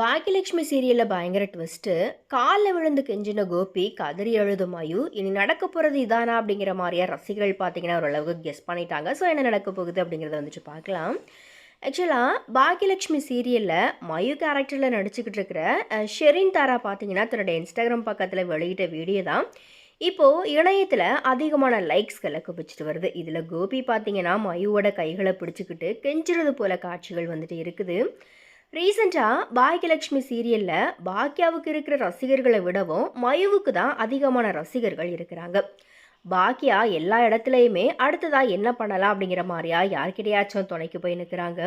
பாக்கியலட்சுமி சீரியலில் பயங்கர ட்விஸ்ட்டு காலில் விழுந்து கெஞ்சின கோபி கதறி எழுதுமாயு இனி நடக்க போகிறது இதானா அப்படிங்கிற மாதிரியா ரசிகர்கள் பார்த்தீங்கன்னா ஓரளவுக்கு கெஸ் பண்ணிட்டாங்க. ஸோ என்ன நடக்க போகுது அப்படிங்கிறத வந்துட்டு பார்க்கலாம். ஆக்சுவலாக பாக்கியலட்சுமி சீரியலில் மயு கேரக்டரில் நடிச்சுக்கிட்டு இருக்கிற ஷெரின் தாரா பார்த்தீங்கன்னா தன்னோட இன்ஸ்டாகிராம் பக்கத்தில் வெளியிட்ட வீடியோ தான். இப்போது இணையத்தில் அதிகமான லைக்ஸ்களை குவிச்சிட்டு வருது. இதில் கோபி பார்த்தீங்கன்னா மயுவோட கைகளை பிடிச்சிக்கிட்டு கெஞ்சுறது போல காட்சிகள் வந்துட்டு இருக்குது. ரீசெண்டாக பாக்கியலட்சுமி சீரியலில் பாக்கியாவுக்கு இருக்கிற ரசிகர்களை விடவும் மயுவுக்கு தான் அதிகமான ரசிகர்கள் இருக்கிறாங்க. பாக்கியா எல்லா இடத்துலையுமே அடுத்ததாக என்ன பண்ணலாம் அப்படிங்கிற மாதிரியா யார்கிட்டயாச்சும் துணைக்கு போய் நிற்கிறாங்க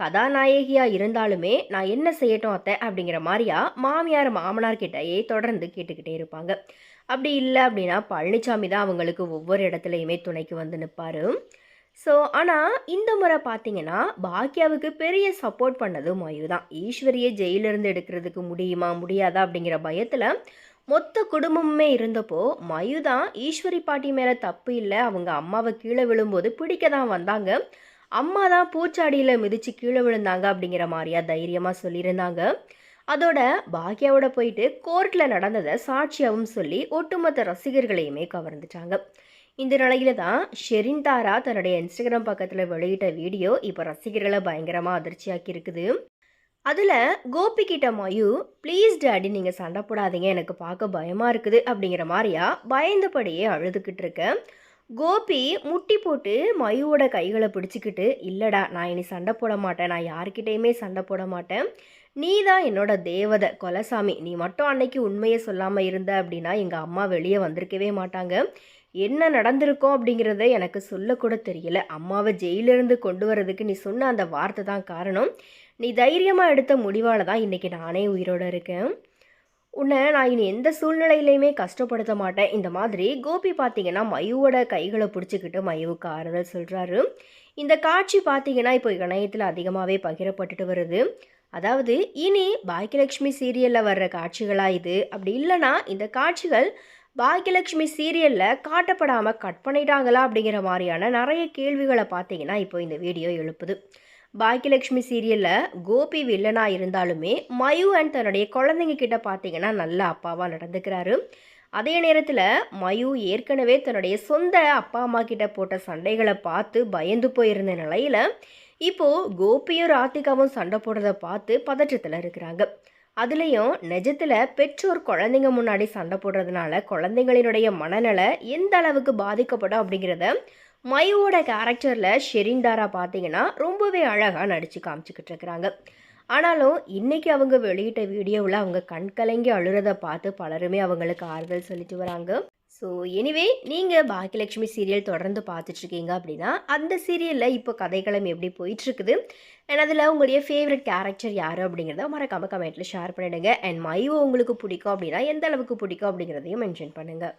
கதாநாயகியாக இருந்தாலுமே நான் என்ன செய்யட்டும் அத்தை அப்படிங்கிற மாதிரியா மாமியார் மாமனார் கிட்டயே தொடர்ந்து கேட்டுக்கிட்டே இருப்பாங்க. அப்படி இல்லை அப்படின்னா பழனிசாமி தான் அவங்களுக்கு ஒவ்வொரு இடத்துலையுமே துணைக்கு வந்து நிற்பாரு ஸோ ஆனால் இந்த முறை பார்த்தீங்கன்னா பாக்யாவுக்கு பெரிய சப்போர்ட் பண்ணது மயு தான் ஈஸ்வரியை ஜெயிலிருந்து எடுக்கிறதுக்கு முடியுமா முடியாதா அப்படிங்கிற பயத்தில் மொத்த குடும்பமுமே இருந்தப்போ மயு தான் ஈஸ்வரி பாட்டி மேலே தப்பு இல்லை அவங்க அம்மாவை கீழே விழும்போது பிடிக்க தான் வந்தாங்க. அம்மா தான் பூச்சாடியில் மிதித்து கீழே விழுந்தாங்க அப்படிங்கிற மாதிரியா தைரியமாக சொல்லியிருந்தாங்க. அதோட பாக்யாவோட போயிட்டு கோர்ட்டில் நடந்ததை சாட்சியாகவும் சொல்லி ஒட்டுமொத்த ரசிகர்களையுமே கவர்ந்துட்டாங்க இந்த நிலையில தான் ஷெரின் தாரா தன்னுடைய இன்ஸ்டாகிராம் பக்கத்தில் வெளியிட்ட வீடியோ இப்போ ரசிகர்களை பயங்கரமாக அதிர்ச்சியாக்கி இருக்குது. அதில் கோபி கிட்ட மயு ப்ளீஸ் டாடி நீங்கள் சண்டை போடாதீங்க. எனக்கு பார்க்க பயமாக இருக்குது. அப்படிங்கிற மாதிரியா பயந்தபடியே அழுதுகிட்டு இருக்கேன் கோபி முட்டி போட்டு மயுவோட கைகளை பிடிச்சிக்கிட்டு இல்லைடா நான் இனி சண்டை போட மாட்டேன். நான் யார்கிட்டயுமே சண்டை போட மாட்டேன். நீ தான் என்னோட தேவதை. கொலசாமி நீ மட்டும் அன்னைக்கு உண்மையை சொல்லாமல் இருந்த அப்படின்னா எங்கள் அம்மா வெளியே வந்திருக்கவே மாட்டாங்க. என்ன நடந்திருக்கோம் அப்படிங்கிறத எனக்கு சொல்லக்கூட தெரியல. அம்மாவை ஜெயிலிருந்து கொண்டு வரதுக்கு நீ சொன்ன அந்த வார்த்தை தான் காரணம். நீ தைரியமாக எடுத்த முடிவால் தான் இன்றைக்கி நானே உயிரோடு இருக்கேன். உன்னை நான் இனி எந்த சூழ்நிலையிலையுமே கஷ்டப்படுத்த மாட்டேன். இந்த மாதிரி கோபி பார்த்தீங்கன்னா மயுவோட கைகளை பிடிச்சிக்கிட்டு மயுவுக்கு ஆறுதல் சொல்கிறாரு இந்த காட்சி பார்த்தீங்கன்னா இப்போ இணையத்தில் அதிகமாகவே பகிரப்பட்டுட்டு வருது. அதாவது இனி பாக்கியலட்சுமி சீரியலில் வர்ற காட்சிகளாக இது? அப்படி இல்லைன்னா இந்த காட்சிகள் பாக்கியலட்சுமி சீரியலில் காட்டப்படாமல் கட் பண்ணிட்டாங்களா அப்படிங்கிற மாதிரியான நிறைய கேள்விகளை பார்த்தீங்கன்னா இப்போ இந்த வீடியோ எழுப்புது. பாக்கியலட்சுமி சீரியலில் கோபி வில்லனாக இருந்தாலுமே மயு அண்ட் தன்னுடைய குழந்தைங்க கிட்ட பார்த்தீங்கன்னா நல்ல அப்பாவாக நடந்துக்கிறாரு. அதே நேரத்தில் மயு ஏற்கனவே தன்னுடைய சொந்த அப்பா அம்மா கிட்ட போட்ட சண்டைகளை பார்த்து பயந்து போயிருந்த நிலையில் இப்போது கோபியும் ராதிகாவும் சண்டை போடுறதை பார்த்து பதற்றத்தில் இருக்கிறாங்க. அதுலேயும் நிஜத்தில் பெற்றோர் குழந்தைங்க முன்னாடி சண்டை போடுறதுனால குழந்தைங்களினுடைய மனநலை எந்த அளவுக்கு பாதிக்கப்படும் அப்படிங்கிறத மயுவோட கேரக்டரில் ஷெரின்டாரா பார்த்தீங்கன்னா ரொம்பவே அழகாக நடித்து காமிச்சிக்கிட்டு இருக்கிறாங்க. ஆனாலும் இன்றைக்கி அவங்க வெளியிட்ட வீடியோவில் அவங்க கண் கலங்கி பார்த்து பலருமே அவங்களுக்கு ஆறுதல் சொல்லிட்டு வராங்க. ஸோ எனிவே நீங்கள் பாக்கியலட்சுமி சீரியல் தொடர்ந்து பார்த்துட்ருக்கீங்க அப்படின்னா அந்த சீரியலில் இப்போ கதைக்களம் எப்படி போயிட்டுருக்குது அண்ட் அதில் உங்களுடைய ஃபேவரட் கேரக்டர் யார் அப்படிங்கிறத மறக்காமல் கமெண்ட்டில் ஷேர் பண்ணிவிடுங்க அண்ட் மைவோ உங்களுக்கு பிடிக்கும் அப்படின்னா எந்த அளவுக்கு பிடிக்கும் அப்படிங்கிறதையும் மென்ஷன் பண்ணுங்கள்